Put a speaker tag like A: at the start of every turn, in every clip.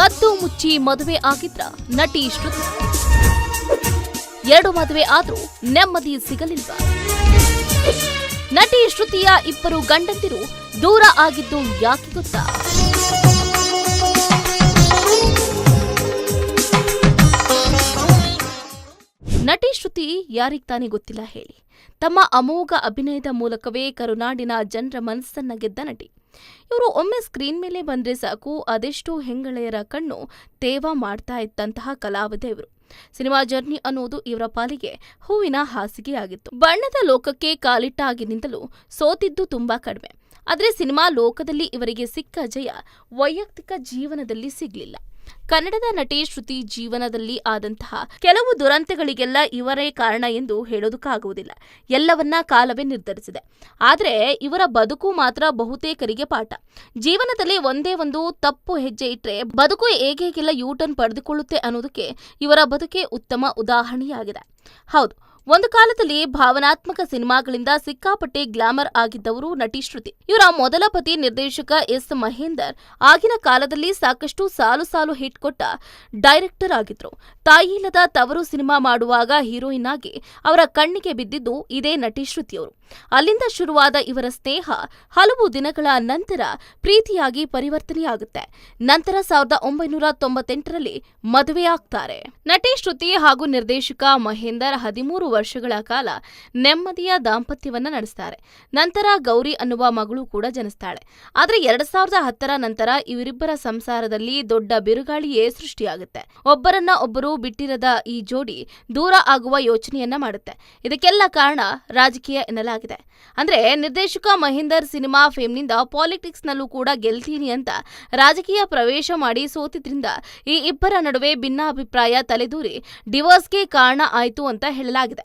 A: ಕದ್ದು ಮುಚ್ಚಿ ಮದುವೆ ಆಗಿದ್ರ ನಟಿ ಶ್ರುತಿ. ಎರಡು ಮದುವೆ ಆದರೂ ನೆಮ್ಮದಿ ಸಿಗಲಿಲ್ಲ. ನಟಿ ಶ್ರುತಿಯ ಇಬ್ಬರು ಗಂಡಂದಿರು ದೂರ ಆಗಿದ್ದು ಯಾಕೆ ಗೊತ್ತಾ? ನಟಿ ಶ್ರುತಿ ಯಾರಿಗ್ ತಾನೇ ಗೊತ್ತಿಲ್ಲ ಹೇಳಿ. ತಮ್ಮ ಅಮೋಘ ಅಭಿನಯದ ಮೂಲಕವೇ ಕರುನಾಡಿನ ಜನರ ಮನಸ್ಸನ್ನ ಗೆದ್ದ ನಟಿ. ಇವರು ಒಮ್ಮೆ ಸ್ಕ್ರೀನ್ ಮೇಲೆ ಬಂದ್ರೆ ಸಾಕು, ಅದೆಷ್ಟೋ ಹೆಂಗಳೆಯರ ಕಣ್ಣು ತೇವ ಮಾಡ್ತಾ ಇದ್ದಂತಹ ಕಲಾವಿದೆ ಇವರು. ಸಿನಿಮಾ ಜರ್ನಿ ಅನ್ನೋದು ಇವರ ಪಾಲಿಗೆ ಹೂವಿನ ಹಾಸಿಗೆಯಾಗಿತ್ತು ಬಣ್ಣದ ಲೋಕಕ್ಕೆ ಕಾಲಿಟ್ಟಾಗಿನಿಂದಲೂ ಸೋತಿದ್ದು ತುಂಬಾ ಕಡಿಮೆ. ಆದರೆ ಸಿನಿಮಾ ಲೋಕದಲ್ಲಿ ಇವರಿಗೆ ಸಿಕ್ಕ ಜಯ ವೈಯಕ್ತಿಕ ಜೀವನದಲ್ಲಿ ಸಿಗಲಿಲ್ಲ. ಕನ್ನಡದ ನಟಿ ಶ್ರುತಿ ಜೀವನದಲ್ಲಿ ಆದಂತಹ ಕೆಲವು ದುರಂತಗಳಿಗೆಲ್ಲ ಇವರೇ ಕಾರಣ ಎಂದು ಹೇಳೋದಕ್ಕಾಗುವುದಿಲ್ಲ. ಎಲ್ಲವನ್ನ ಕಾಲವೇ ನಿರ್ಧರಿಸಿದೆ. ಆದರೆ ಇವರ ಬದುಕು ಮಾತ್ರ ಬಹುತೇಕರಿಗೆ ಪಾಠ. ಜೀವನದಲ್ಲಿ ಒಂದೇ ಒಂದು ತಪ್ಪು ಹೆಜ್ಜೆ ಇಟ್ಟರೆ ಬದುಕು ಹೇಗೆಲ್ಲ ಯೂಟರ್ನ್ ಪಡೆದುಕೊಳ್ಳುತ್ತೆ ಅನ್ನೋದಕ್ಕೆ ಇವರ ಬದುಕೆ ಉತ್ತಮ ಉದಾಹರಣೆಯಾಗಿದೆ. ಹೌದು ಒಂದು ಕಾಲದಲ್ಲಿ ಭಾವನಾತ್ಮಕ ಸಿನಿಮಾಗಳಿಂದ ಸಿಕ್ಕಾಪಟ್ಟೆ ಗ್ಲಾಮರ್ ಆಗಿದ್ದವರು ನಟಿ ಶ್ರುತಿ. ಇವರ ಮೊದಲ ಪತಿ ನಿರ್ದೇಶಕ ಎಸ್ ಮಹೇಂದರ್ ಆಗಿನ ಕಾಲದಲ್ಲಿ ಸಾಕಷ್ಟು ಸಾಲು ಸಾಲು ಹಿಟ್ ಕೊಟ್ಟ ಡೈರೆಕ್ಟರ್ ಆಗಿದ್ರು. ತಾಯಿ ಇಲ್ಲದ ತವರು ಸಿನಿಮಾ ಮಾಡುವಾಗ ಹೀರೋಯಿನ್ ಆಗಿ ಅವರ ಕಣ್ಣಿಗೆ ಬಿದ್ದಿದ್ದು ಇದೇ ನಟಿ ಶ್ರುತಿಯವರು. ಅಲ್ಲಿಂದ ಶುರುವಾದ ಇವರ ಸ್ನೇಹ ಹಲವು ದಿನಗಳ ನಂತರ ಪ್ರೀತಿಯಾಗಿ ಪರಿವರ್ತನೆಯಾಗುತ್ತೆ. ನಂತರ ಸಾವಿರದ ಒಂಬೈನೂರ ತೊಂಬತ್ತೆಂಟರಲ್ಲಿ ಮದುವೆಯಾಗ್ತಾರೆ. ನಟಿ ಶ್ರುತಿ ಹಾಗೂ ನಿರ್ದೇಶಕ ಮಹೇಂದರ್ ಹದಿಮೂರು ವರ್ಷಗಳ ಕಾಲ ನೆಮ್ಮದಿಯ ದಾಂಪತ್ಯವನ್ನ ನಡೆಸ್ತಾರೆ. ನಂತರ ಗೌರಿ ಅನ್ನುವ ಮಗಳು ಕೂಡ ಜನಿಸ್ತಾಳೆ. ಆದರೆ ಎರಡ್ ಸಾವಿರದ ಹತ್ತರ ನಂತರ ಇವರಿಬ್ಬರ ಸಂಸಾರದಲ್ಲಿ ದೊಡ್ಡ ಬಿರುಗಾಳಿಯೇ ಸೃಷ್ಟಿಯಾಗುತ್ತೆ. ಒಬ್ಬರನ್ನ ಒಬ್ಬರು ಬಿಟ್ಟಿರದ ಈ ಜೋಡಿ ದೂರ ಆಗುವ ಯೋಚನೆಯನ್ನ ಮಾಡುತ್ತೆ. ಇದಕ್ಕೆಲ್ಲ ಕಾರಣ ರಾಜಕೀಯ ಎನ್ನಲಾಗಿದೆ. ಅಂದ್ರೆ ನಿರ್ದೇಶಕ ಮಹೇಂದರ್ ಸಿನಿಮಾ ಫೇಮ್ನಿಂದ ಪಾಲಿಟಿಕ್ಸ್ ನಲ್ಲೂ ಕೂಡ ಗೆಲ್ತೀನಿ ಅಂತ ರಾಜಕೀಯ ಪ್ರವೇಶ ಮಾಡಿ ಸೋತಿದ್ರಿಂದ ಈ ಇಬ್ಬರ ನಡುವೆ ಭಿನ್ನಾಭಿಪ್ರಾಯ ತಲೆದೂರಿ ಡಿವೋರ್ಸ್ಗೆ ಕಾರಣ ಆಯಿತು ಅಂತ ಹೇಳಲಾಗಿದೆ.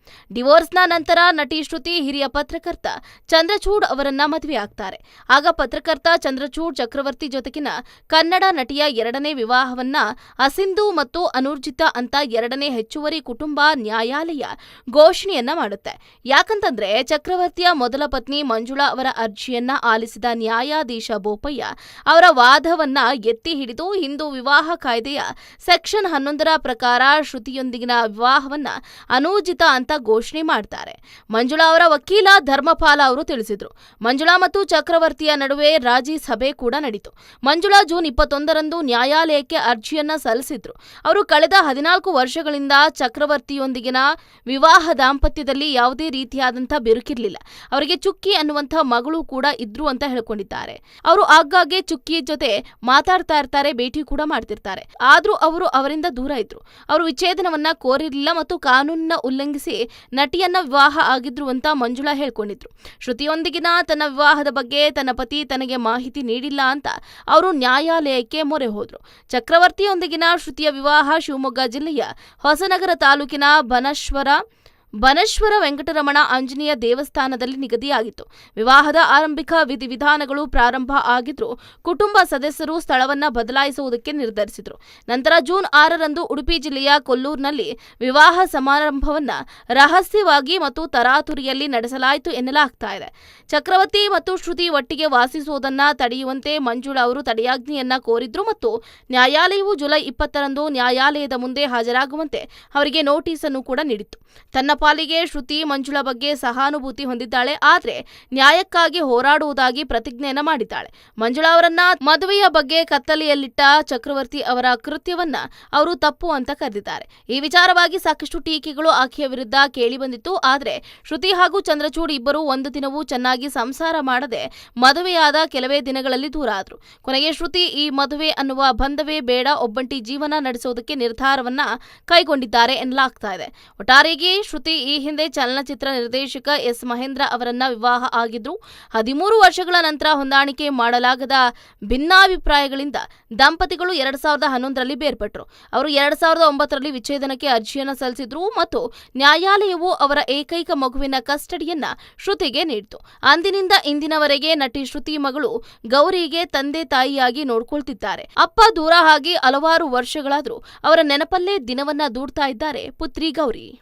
A: ಡಿವೋರ್ಸ್ನ ನಂತರ ನಟಿ ಶ್ರುತಿ ಹಿರಿಯ ಪತ್ರಕರ್ತ ಚಂದ್ರಚೂಡ್ ಅವರನ್ನ ಮದುವೆಯಾಗ್ತಾರೆ ಆಗ ಪತ್ರಕರ್ತ ಚಂದ್ರಚೂಡ್ ಚಕ್ರವರ್ತಿ ಜೊತೆಗಿನ ಕನ್ನಡ ನಟಿಯ ಎರಡನೇ ವಿವಾಹವನ್ನ ಅಸಿಂಧು ಮತ್ತು ಅನೂರ್ಜಿತ ಅಂತ ಎರಡನೇ ಹೆಚ್ಚುವರಿ ಕುಟುಂಬ ನ್ಯಾಯಾಲಯ ಘೋಷಣೆಯನ್ನ ಮಾಡುತ್ತೆ. ಯಾಕಂತಂದ್ರೆ ಚಕ್ರವರ್ತಿಯ ಮೊದಲ ಪತ್ನಿ ಮಂಜುಳಾ ಅವರ ಅರ್ಜಿಯನ್ನ ಆಲಿಸಿದ ನ್ಯಾಯಾಧೀಶ ಬೋಪಯ್ಯ ಅವರ ವಾದವನ್ನ ಎತ್ತಿ ಹಿಡಿದು ಹಿಂದೂ ವಿವಾಹ ಕಾಯ್ದೆಯ ಸೆಕ್ಷನ್ ಹನ್ನೊಂದರ ಪ್ರಕಾರ ಶ್ರುತಿಯೊಂದಿಗಿನ ವಿವಾಹವನ್ನ ಅನೂರ್ಜಿತ ಅಂತ ಘೋಷಣೆ ಮಾಡ್ತಾರೆ. ಮಂಜುಳಾ ಅವರ ವಕೀಲ ಧರ್ಮಪಾಲ ಅವರು ತಿಳಿಸಿದರು. ಮಂಜುಳಾ ಮತ್ತು ಚಕ್ರವರ್ತಿಯ ನಡುವೆ ರಾಜಿ ಸಭೆ ಕೂಡ ನಡೀತು. ಮಂಜುಳಾ ಜೂನ್ ಇಪ್ಪತ್ತೊಂದರಂದು ನ್ಯಾಯಾಲಯಕ್ಕೆ ಅರ್ಜಿಯನ್ನ ಸಲ್ಲಿಸಿದ್ರು. ಅವರು ಕಳೆದ ಹದಿನಾಲ್ಕು ವರ್ಷಗಳಿಂದ ಚಕ್ರವರ್ತಿಯೊಂದಿಗಿನ ವಿವಾಹ ದಾಂಪತ್ಯದಲ್ಲಿ ಯಾವುದೇ ರೀತಿಯಾದಂಥ ಬಿರುಕಿರಲಿಲ್ಲ. ಅವರಿಗೆ ಚುಕ್ಕಿ ಅನ್ನುವಂಥ ಮಗಳು ಕೂಡ ಇದ್ರು ಅಂತ ಹೇಳ್ಕೊಂಡಿದ್ದಾರೆ. ಅವರು ಆಗಾಗ್ಗೆ ಚುಕ್ಕಿಯ ಜೊತೆ ಮಾತಾಡ್ತಾ ಇರ್ತಾರೆ, ಭೇಟಿ ಕೂಡ ಮಾಡ್ತಿರ್ತಾರೆ. ಆದ್ರೂ ಅವರು ಅವರಿಂದ ದೂರ ಇದ್ರು. ಅವರು ವಿಚ್ಛೇದನವನ್ನ ಕೋರಿರಲಿಲ್ಲ ಮತ್ತು ಕಾನೂನನ್ನ ಉಲ್ಲಂಘಿಸಿ ನಟಿಯನ್ನ ವಿವಾಹ ಆಗಿದ್ರು ಅಂತ ಮಂಜುಳಾ ಹೇಳ್ಕೊಂಡಿದ್ರು. ಶ್ರುತಿಯೊಂದಿಗಿನ ತನ್ನ ವಿವಾಹದ ಬಗ್ಗೆ ತನ್ನ ಪತಿ ತನಗೆ ಮಾಹಿತಿ ನೀಡಿಲ್ಲ ಅಂತ ಅವರು ನ್ಯಾಯಾಲಯಕ್ಕೆ ಮೊರೆ ಹೋದ್ರು. ಚಕ್ರವರ್ತಿಯೊಂದಿಗಿನ ಶ್ರುತಿಯ ವಿವಾಹ ಶಿವಮೊಗ್ಗ ಜಿಲ್ಲೆಯ ಹೊಸನಗರ ತಾಲೂಕಿನ ಬನಶ್ವರ ಬನಶ್ವರ ವೆಂಕಟರಮಣ ಆಂಜನೇಯ ದೇವಸ್ಥಾನದಲ್ಲಿ ನಿಗದಿಯಾಗಿತ್ತು. ವಿವಾಹದ ಆರಂಭಿಕ ವಿಧಿವಿಧಾನಗಳು ಪ್ರಾರಂಭ ಆಗಿದ್ರು ಕುಟುಂಬ ಸದಸ್ಯರು ಸ್ಥಳವನ್ನ ಬದಲಾಯಿಸುವುದಕ್ಕೆ ನಿರ್ಧರಿಸಿದರು. ನಂತರ ಜೂನ್ ಆರರಂದು ಉಡುಪಿ ಜಿಲ್ಲೆಯ ಕೊಲ್ಲೂರಿನಲ್ಲಿ ವಿವಾಹ ಸಮಾರಂಭವನ್ನ ರಹಸ್ಯವಾಗಿ ಮತ್ತು ತರಾತುರಿಯಲ್ಲಿ ನಡೆಸಲಾಯಿತು ಎನ್ನಲಾಗ್ತಾ ಇದೆ. ಚಕ್ರವರ್ತಿ ಮತ್ತು ಶ್ರುತಿ ಒಟ್ಟಿಗೆ ವಾಸಿಸುವುದನ್ನ ತಡೆಯುವಂತೆ ಮಂಜುಳಾ ಅವರು ತಡೆಯಾಜ್ಞೆಯನ್ನ ಕೋರಿದ್ರು ಮತ್ತು ನ್ಯಾಯಾಲಯವು ಜುಲೈ ಇಪ್ಪತ್ತರಂದು ನ್ಯಾಯಾಲಯದ ಮುಂದೆ ಹಾಜರಾಗುವಂತೆ ಅವರಿಗೆ ನೋಟಿಸ್ ಅನ್ನು ಕೂಡ ನೀಡಿತ್ತು. ತನ್ನ ಪಾಲಿಗೆ ಶ್ರುತಿ ಮಂಜುಳ ಬಗ್ಗೆ ಸಹಾನುಭೂತಿ ಹೊಂದಿದ್ದಾಳೆ. ಆದ್ರೆ ನ್ಯಾಯಕ್ಕಾಗಿ ಹೋರಾಡುವುದಾಗಿ ಪ್ರತಿಜ್ಞೆಯನ್ನ ಮಾಡಿದ್ದಾಳೆ. ಮಂಜುಳಾ ಅವರನ್ನ ಮದುವೆಯ ಬಗ್ಗೆ ಕತ್ತಲೆಯಲ್ಲಿಟ್ಟ ಚಕ್ರವರ್ತಿ ಅವರ ಕೃತ್ಯವನ್ನ ಅವರು ತಪ್ಪು ಅಂತ ಕರೆದಿದ್ದಾರೆ. ಈ ವಿಚಾರವಾಗಿ ಸಾಕಷ್ಟು ಟೀಕೆಗಳು ಆಕೆಯ ವಿರುದ್ಧ ಕೇಳಿಬಂದಿತ್ತು ಆದರೆ ಶ್ರುತಿ ಹಾಗೂ ಚಂದ್ರಚೂಡ್ ಇಬ್ಬರು ಒಂದು ದಿನವೂ ಚೆನ್ನಾಗಿ ಸಂಸಾರ ಮಾಡದೆ ಮದುವೆಯಾದ ಕೆಲವೇ ದಿನಗಳಲ್ಲಿ ದೂರ ಆದರು. ಕೊನೆಗೆ ಶ್ರುತಿ ಈ ಮದುವೆ ಅನ್ನುವ ಬಂಧವೇ ಬೇಡ, ಒಬ್ಬಂಟಿ ಜೀವನ ನಡೆಸೋದಕ್ಕೆ ನಿರ್ಧಾರವನ್ನ ಕೈಗೊಂಡಿದ್ದಾರೆ ಎನ್ನಲಾಗ್ತಾ ಇದೆ. ಒಟ್ಟಾರೆಗೆ ಶ್ರುತಿ ಈ ಹಿಂದೆ ಚಲನಚಿತ್ರ ನಿರ್ದೇಶಕ ಎಸ್ ಮಹೇಂದ್ರ ಅವರನ್ನ ವಿವಾಹ ಆಗಿದ್ರು. ಹದಿಮೂರು ವರ್ಷಗಳ ನಂತರ ಹೊಂದಾಣಿಕೆ ಮಾಡಲಾಗದ ಭಿನ್ನಾಭಿಪ್ರಾಯಗಳಿಂದ ದಂಪತಿಗಳು ಎರಡ್ ಸಾವಿರದ ಹನ್ನೊಂದರಲ್ಲಿ ಬೇರ್ಪಟ್ಟರು ಅವರು ಎರಡ್ ಸಾವಿರದ ಒಂಬತ್ತರಲ್ಲಿ ವಿಚ್ಛೇದನಕ್ಕೆ ಅರ್ಜಿಯನ್ನು ಸಲ್ಲಿಸಿದ್ರು ಮತ್ತು ನ್ಯಾಯಾಲಯವು ಅವರ ಏಕೈಕ ಮಗುವಿನ ಕಸ್ಟಡಿಯನ್ನ ಶ್ರುತಿಗೆ ನೀಡಿತು. ಅಂದಿನಿಂದ ಇಂದಿನವರೆಗೆ ನಟಿ ಶ್ರುತಿ ಮಗಳು ಗೌರಿಗೆ ತಂದೆ ತಾಯಿಯಾಗಿ ನೋಡ್ಕೊಳ್ತಿದ್ದಾರೆ. ಅಪ್ಪ ದೂರ ಆಗಿ ಹಲವಾರು ವರ್ಷಗಳಾದರೂ ಅವರ ನೆನಪಲ್ಲೇ ದಿನವನ್ನ ದೂಡ್ತಾ ಇದ್ದಾರೆ ಪುತ್ರಿ ಗೌರಿ.